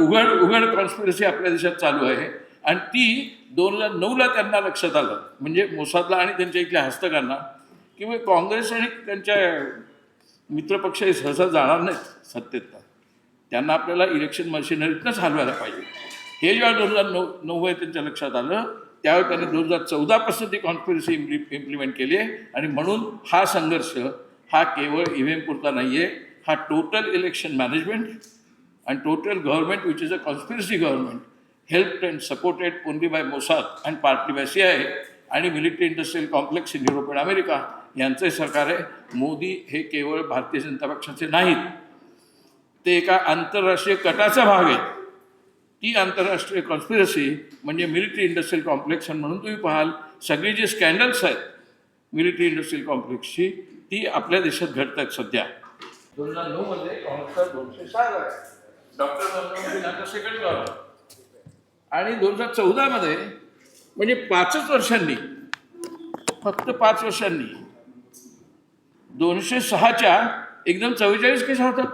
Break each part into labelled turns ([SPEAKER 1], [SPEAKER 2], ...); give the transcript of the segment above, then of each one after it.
[SPEAKER 1] उघड उघड कॉन्स्पिरसी आपल्या देशात चालू आहे. आणि ती दोन हजार नऊला त्यांना लक्षात आलं. म्हणजे मोसादला आणि त्यांच्या इथल्या हस्तकांना की मग काँग्रेस आणि त्यांच्या मित्रपक्ष हे सहसा जाणार नाहीत सत्तेत. त्यांना आपल्याला इलेक्शन मशिनरीतनंच हलवायला पाहिजे. हे जेव्हा दोन हजार नऊ नऊ आहे त्यांच्या लक्षात आलं त्यावेळी त्यांनी दोन हजार चौदापासून ती कॉन्स्पिरसी इम्प्लि इम्प्लिमेंट केली आहे. आणि म्हणून हा संघर्ष हा केवळ ई व्ही एम पुरता नाही आहे हा total election management and total government, which is a conspiracy government, helped and supported only by Mossad and partly by CIA आणि military industrial complex in Europe आणि अमेरिका यांचे सरकार आहे. मोदी हे केवळ भारतीय जनता पक्षाचे नाहीत. ते एका आंतरराष्ट्रीय कटाचा भाग आहे ती आंतरराष्ट्रीय कॉन्स्पिरसी म्हणजे मिलिटरी इंडस्ट्रियल कॉम्प्लेक्स आणि म्हणून तुम्ही पाहाल. सगळी जी स्कॅन्डल्स आहेत मिलिटरी इंडस्ट्रियल कॉम्प्लेक्सची ती आपल्या देशात घडत आहेत सध्या. दोन हजार नऊमध्ये काँग्रेसचा दोनशे सहा आहे डॉक्टर मनमोहन सेकंड गव्हर्नर आणि दोन हजार चौदामध्ये म्हणजे पाचच वर्षांनी फक्त पाच वर्षांनी दोनशे सहाच्या एकदम चव्वेचाळीस कशा होतात.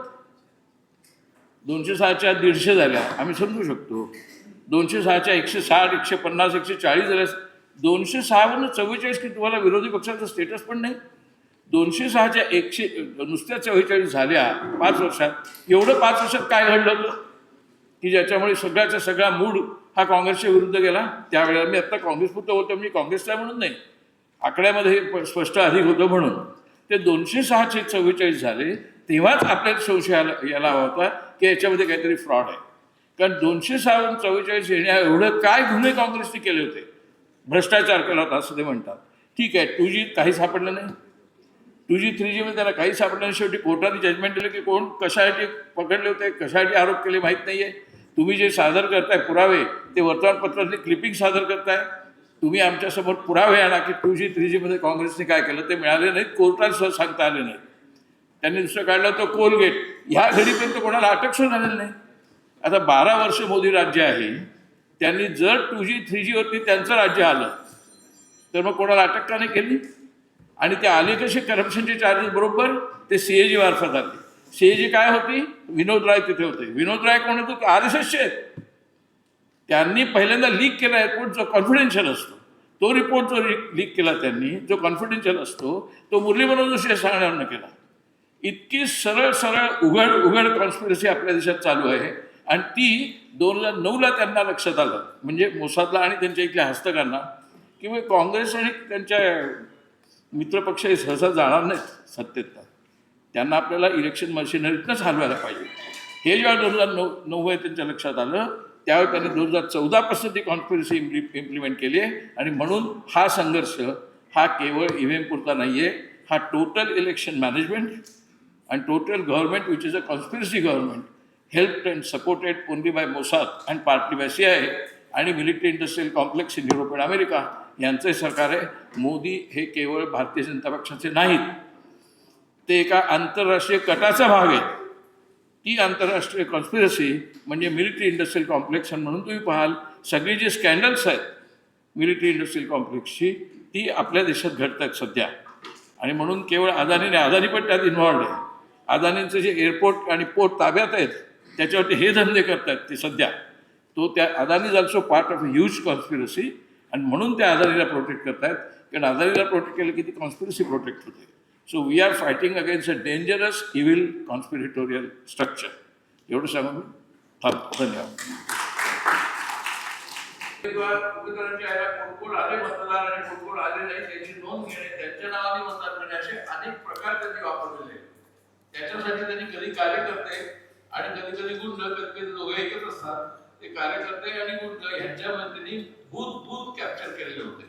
[SPEAKER 1] दोनशे सहाच्या दीडशे झाल्या आम्ही समजू शकतो. दोनशे सहाच्या एकशे साठ एकशे पन्नास एकशे चाळीस झाल्या. दोनशे सहावरून चव्वेचाळीस की तुम्हाला विरोधी पक्षाचं स्टेटस पण नाही. दोनशे सहाच्या एकशे नुसत्या चव्वेचाळीस झाल्या पाच वर्षात. एवढं पाच वर्षात काय घडलं होतं? की ज्याच्यामुळे सगळ्याचा सगळा मूड हा काँग्रेसच्या विरुद्ध गेला. त्यावेळेला मी आत्ता काँग्रेसपुरतं होतो मी काँग्रेसला म्हणून नाही. आकड्यामध्ये स्पष्ट अधिक होतं म्हणून. ते दोनशे सहाचे चव्वेचाळीस झाले तेव्हाच आपल्याला संशय आला याला हवा होता की याच्यामध्ये काहीतरी फ्रॉड आहे. कारण दोनशे सहावरून चव्वेचाळीस येण्या एवढं काय गुन्हे काँग्रेसने केले होते? भ्रष्टाचार केला होता असं ते म्हणतात. ठीक आहे टू जी काही सापडलं नाही. टू जी थ्री जीमध्ये त्याला काही सापडलं शेवटी कोर्टाने जजमेंट दिलं की कोण कशासाठी पकडले होते कशासाठी आरोप केले माहीत नाही आहे तुम्ही जे सादर करताय पुरावे ते वर्तमानपत्रातले क्लिपिंग सादर करताय. तुम्ही आमच्यासमोर पुरावे आणा की टू जी थ्री जीमध्ये काँग्रेसने काय केलं ते मिळाले नाहीत कोर्टाला सहज सांगता आले नाही त्यांनी दुसरं काढलं तर कोलगेट. ह्या घडीपर्यंत कोणाला अटक सुद्धा झालेली नाही. आता बारा वर्ष मोदी राज्य आहे. त्यांनी जर टू जी थ्री जीवरती त्यांचं राज्य आलं तर मग कोणाला अटक का नाही केली? आणि ते आले कसे करप्शनचे चार्जेस बरोबर ते सी ए जी मार्फत आले. सी ए जी काय होती? विनोद राय तिथे होते. विनोद राय कोण होते? आर एस एसचे आहेत. त्यांनी पहिल्यांदा लीक केला रिपोर्ट जो कॉन्फिडेन्शियल असतो. तो रिपोर्ट जो लीक केला त्यांनी जो कॉन्फिडेन्शियल असतो तो मुरली मनोहर जोशी सांगण्यानं केला. इतकी सरळ सरळ उघड उघड कॉन्स्पिरसी आपल्या देशात चालू आहे. आणि ती दोन हजार नऊला त्यांना लक्षात आलं. म्हणजे मोसादला आणि त्यांच्या इथल्या हस्तकांना किंवा काँग्रेस आणि त्यांच्या मित्रपक्ष हे सहसा जाणार नाहीत सत्तेत. त्यांना आपल्याला इलेक्शन मशिनरीतनंच हलवायला पाहिजे. हे जेव्हा दोन हजार नऊ नऊ आहे त्यांच्या लक्षात आलं त्यावेळी त्यांनी दोन हजार चौदापासून ती कॉन्स्पिरसी इम्प्लि इम्प्लिमेंट केली आहे. आणि म्हणून हा संघर्ष हा केवळ ई पुरता नाही आहे हा total election management and total government which is a conspiracy government help and supported only by Mossad and and by C I आणि military industrial complex in Europe and America यांचे सरकार आहे मोदी हे केवळ भारतीय जनता पक्षाचे नाहीत. ते एका आंतरराष्ट्रीय कटाचा भाग आहे ती आंतरराष्ट्रीय कॉन्स्पिरसी म्हणजे मिलिटरी इंडस्ट्रियल कॉम्प्लेक्स म्हणून तुम्ही पाहाल. सगळी जी स्कॅन्डल्स आहेत मिलिटरी इंडस्ट्रियल कॉम्प्लेक्सची ती आपल्या देशात घडत आहेत सध्या. आणि म्हणून केवळ अदानीने अदानी पण त्यात इन्व्हॉल्ड आहे. अदानींचे जे एअरपोर्ट आणि पोर्ट ताब्यात आहेत त्याच्यावरती हे धंदे करतायत ते सध्या. तो त्या Adani is also part of a huge conspiracy आणि म्हणून त्या आजारीला प्रोटेक्ट करतायत. कारण आजारीला प्रोटेक्ट केलं की ती कॉन्स्पिरसी प्रोटेक्ट होते. So we are fighting against a dangerous evil conspiratorial structure एवढं सांगून मी. थांबतो धन्यवाद. उमेदवारांच्या आले मतदार आणि कोण आले नाही त्याची नोंद घेणे त्यांच्या नावाने मतदान करणे असे अनेक प्रकार त्यांनी वापरलेले त्याच्यासाठी त्यांनी कधी कार्यकर्ते आणि कधी कधी गुंड कधी कधी दोघे एकच असतात. ते कार्यकर्ते आणि गुंड यांच्यामध्ये त्यांनी भूत भूत कॅप्चर केलेले होते.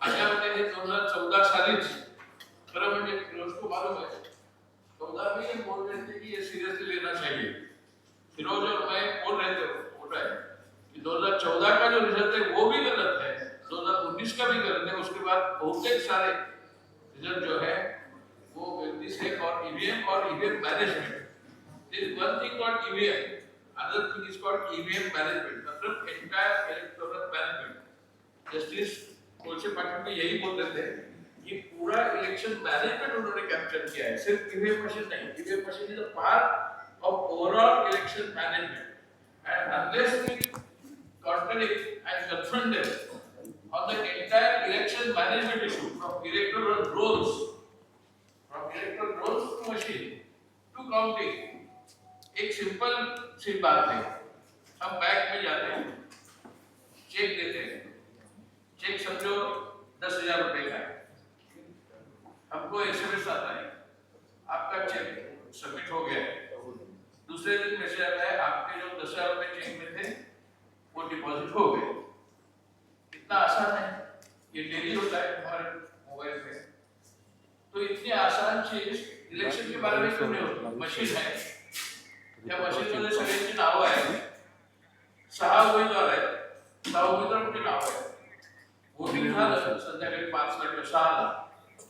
[SPEAKER 1] अशामध्ये हे दोन हज़ार चौदा सालीच खरं म्हणजे फिरोज को मालूम है चौदह में बोल रहे थे कि ये सीरियसली लेना चाहिए फिरोज और मैं बोल रहे थे वोट है कि 2014 का जो रिज़ल्ट है वो भी गलत है 2019 का भी गलत है उसके बाद बहुतेक सारे रिज़ल्ट जो है, वो है और ईवीएम और EVM management this one thing called EVM other thing is called EVM management मतलब entire electoral management justice Kolse Patil भी यही बोल रहे थे कि पूरा इलेक्शन मैनेजमेंट उन्होंने कैप्चर किया है सिर्फ़ ईवीएम मशीन नहीं EVM machine is a part of overall election management And unless we contradict and confront them on the entire election management issue, from electoral rolls, from electoral rolls to machine to counting, simple C बात है। हम bank में जाते हैं, check देते हैं। Check समझो, दस हज़ार रुपए का है। हमको एसएमएस आता है। आपका चेक सबमिट हो गया है। दूसरे दिन मैसेज आता है, आपके जो दस हज़ार रुपए चेक में थे, वो डिपॉजिट हो गए। इतना आसान है। ये डेली होता है हमारे मोबाइल में तो इतनी आसान चीज़ इलेक्शन के बारे में क्यों नहीं होती? मशीन है। त्या मशीन मध्ये सगळ्यांची नावं आहेत. सहा उमेदवार आहेत. सहा उमेदवारांची नाव आहेत? वोटिंग झालं संध्याकाळी पाच ला सहाला.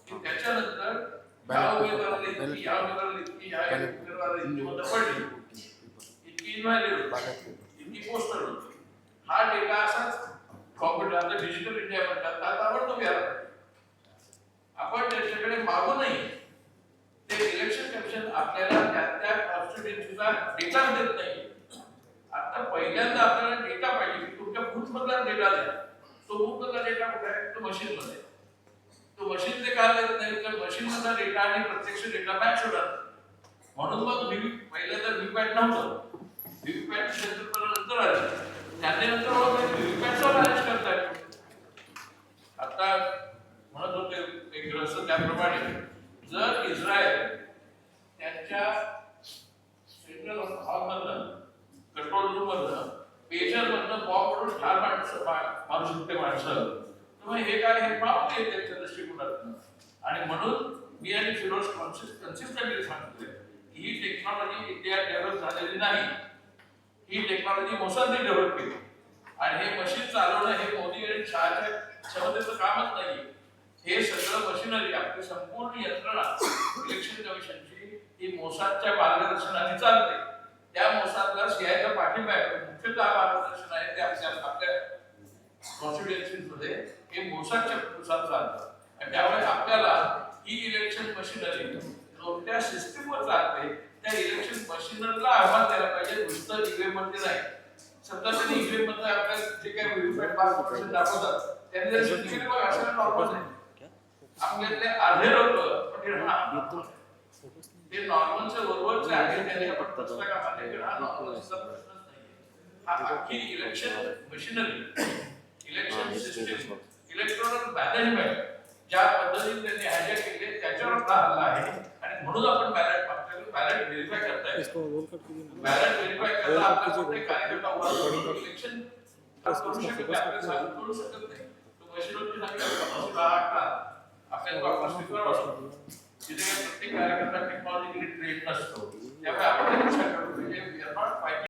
[SPEAKER 1] की त्याच्यानंतर या उमेदवाराला इतकी या उमेदवाराला इतकी या उमेदवाराला इतकी मतं पडली. इतकी इन्व्हॅलिड होती. इतकी पोस्टर होती. हा डेटा असाच कॉम्प्युटर डिजिटल इंडिया म्हणतात. आता आपण तो घ्यायला आपण त्याच्याकडे मागू नाही ते इलेक्शन कमिशन आपल्याला त्या त्या कॉन्स्टिट्युन्सीचा डेटा देत नाही. आता पहिल्यांदा आपल्याला डेटा पाहिजे की तुमच्या बूथ मधला डेटा द्या. तो बूथ मधला डेटा कुठे आहे? तो मशीन मध्ये. तो मशीन ते का देत नाही? तर मशीन मधला डेटा आणि प्रत्यक्ष डेटा मॅच होणार म्हणून मग व्ही पहिल्यांदा व्हीपॅट नव्हतं. व्हीपॅट सेंटर नंतर आलं. त्यानंतर व्हीपॅटचा मॅनेज करतायत आता म्हणत होते एक ग्रस्त त्याप्रमाणे. जर इस्रायल त्यांच्या सेंट्रल हॉलमधनं कंट्रोल रूम मधनं पेजर मधनं बॉम्ब करून ठार माणसं मारू शकते माणसं तुम्ही हे काय हे प्राप्त आहे त्यांच्या दृष्टिकोनातून. आणि म्हणून मी आणि फिरोज कन्सिस्टंटली सांगतोय की ही टेक्नॉलॉजी इंडिया डेव्हलप झालेली नाही. ही टेक्नॉलॉजी मोसांनी डेव्हलप केली. आणि हे मशीन चालवणं हे मोदी आणि शहाच्या क्षमतेचं कामच नाही. हे सगळं मशिनरी आपली संपूर्ण यंत्रणा इलेक्शन कमिशनची ही मोसादच्या मार्गदर्शनाने चालते. त्या मोसादला सीआयचा पाठिंबा आहे. मुख्यतः मार्गदर्शन आहे ते आपल्या आपल्या कॉन्स्टिट्युएन्सीजमध्ये हे मोसादच्या नुसार चालतं. आणि त्यामुळे आपल्याला ही इलेक्शन मशिनरी कोणत्या सिस्टीमवर चालते त्या इलेक्शन मशिनरीला आव्हान द्यायला पाहिजे. नुसतं ईव्हीएममध्ये नाही. समजा त्यांनी ईव्हीएममध्ये आपल्याला जे काही व्हीव्हीपॅट पर्सेंट दाखवतात त्यांनी जर बघा असं नॉर्मल नाही. आपल्यातले अर्धे लोक म्हणजे हा. ते नॉर्मलच्या बरोबरचे आहे त्यांनी आपण पुस्तका मान्य केलं हा नॉर्मलचा प्रश्नच नाही हा अख्खी election machinery election system electronic management ज्या पद्धतीने त्यांनी हायजॅक केले त्याच्यावर आपला हल्ला आहे. आणि म्हणून आपण बॅलेट मागच्या बॅलेट व्हेरीफाय करताय. बॅलेट व्हेरीफाय करता आपल्या कुठे कार्यकर्ता उभा इलेक्शन करू शकत नाही आपल्या सांगून करू शकत नाही. तो मशीनवरती सांगितलं तिथे काही प्रत्येक कार्यकर्ता टेक्नॉलॉजी ट्रेन नसतो. त्यामुळे आपण